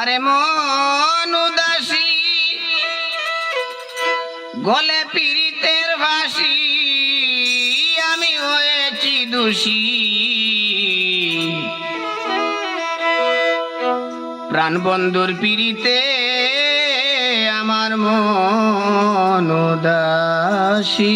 আরে মন উদাসী গলে পীড়িতের ভাসি আমি হয়েছি দোষী। প্রাণবন্ধুর পীড়িতে আমার মন উদাসী।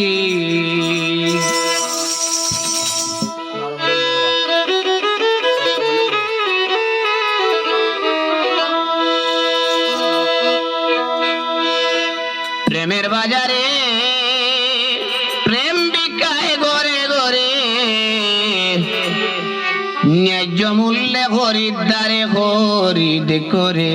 ন্যায্য মূল্যে খরিদ্দারে খরিদ করে।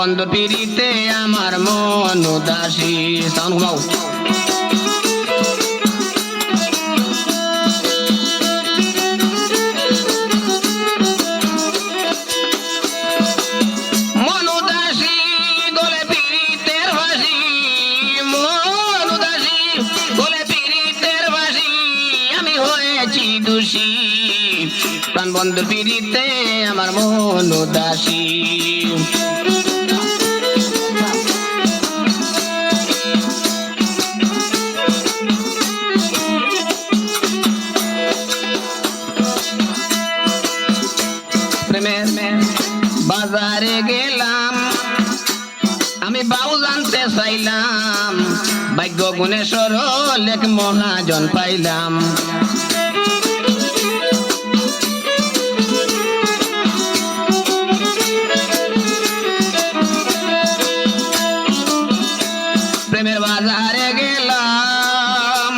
বন্ধ পিড়িতে আমার মন উদাসী। সাউন্ড হয়েছি দোষী। প্রাণ বন্ধ পীড়িতে আমার মন উদাসী। প্রেমের বাজারে গেলাম। আমি বাউ জানতে চাইলাম। ভাগ্য গুণেশ্বর লেখ মহাজন পাইলাম। প্রেমের বাজারে গেলাম।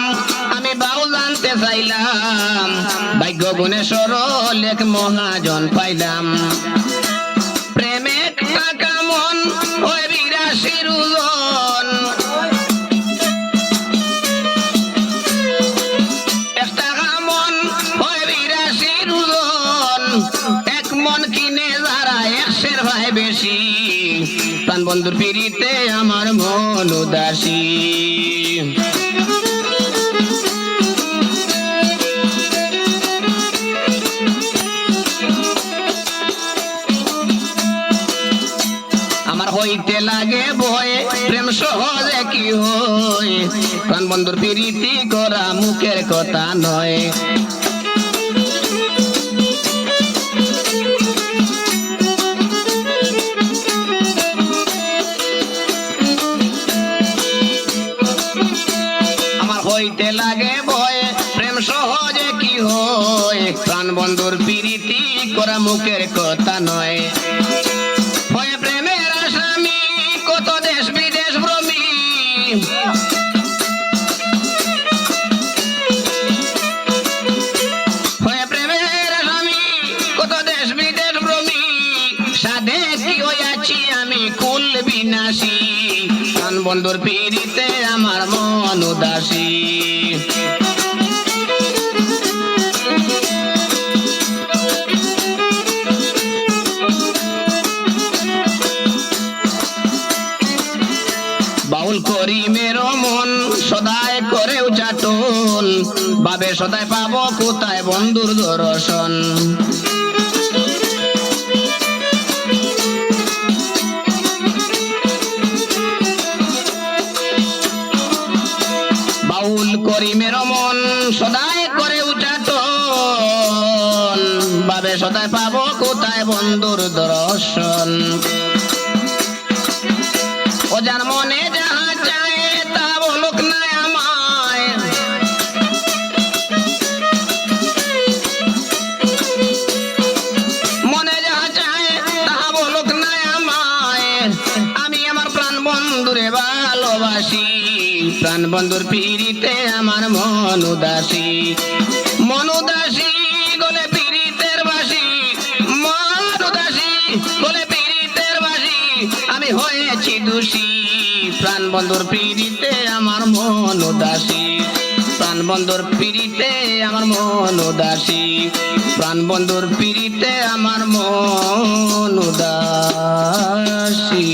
আমি জানতে চাইলাম। ভাগ্য গুণেশ্বর লেখ মহাজন পাইলাম। প্রেমে টাকা মন ওই বিরাশির এক টাকা মন ওই বিরাশির ওজন এক মন কিনে যারা একশের ভাই বেশি। প্রাণ বন্ধুর পিড়িতে আমার মন উদাসী। হইতে লাগে ভয়ে, প্রেম সহজে কি হয়? প্রাণ বন্ধুর প্রীতি করা মুখের কথা নয়। হইতে লাগে ভয়ে, প্রেম সহজে কি হয়? প্রাণ বন্ধুর প্রীতি করা মুখের কথা নয়। বন্ধুর পিড়িতে আমার মন উদাসী। বাউল করি মেরো মন সদায় করে উচাটন বাবে সদায় পাবো কোথায় বন্ধুর দর্শন? বাউল করি মেরো মন সদায় করে উচাটন বাবে সদায় পাবো কোথায় বন্ধুর দর্শন? ও যার মনে আমি আমার প্রাণ বন্ধুর পিড়িতে আমার মন উদাসী মন উদাসী গলে পিড়িতের বাসি। মন উদাসী গলে পিড়িতের বাসি। আমি হয়েছি দোষী। প্রাণ বন্ধুর পিড়িতে আমার মন উদাসী প্রাণ বন্ধুর পিড়িতে আমার মন উদাসী প্রাণ বন্ধুর পিড়িতে আমার মন উদাসী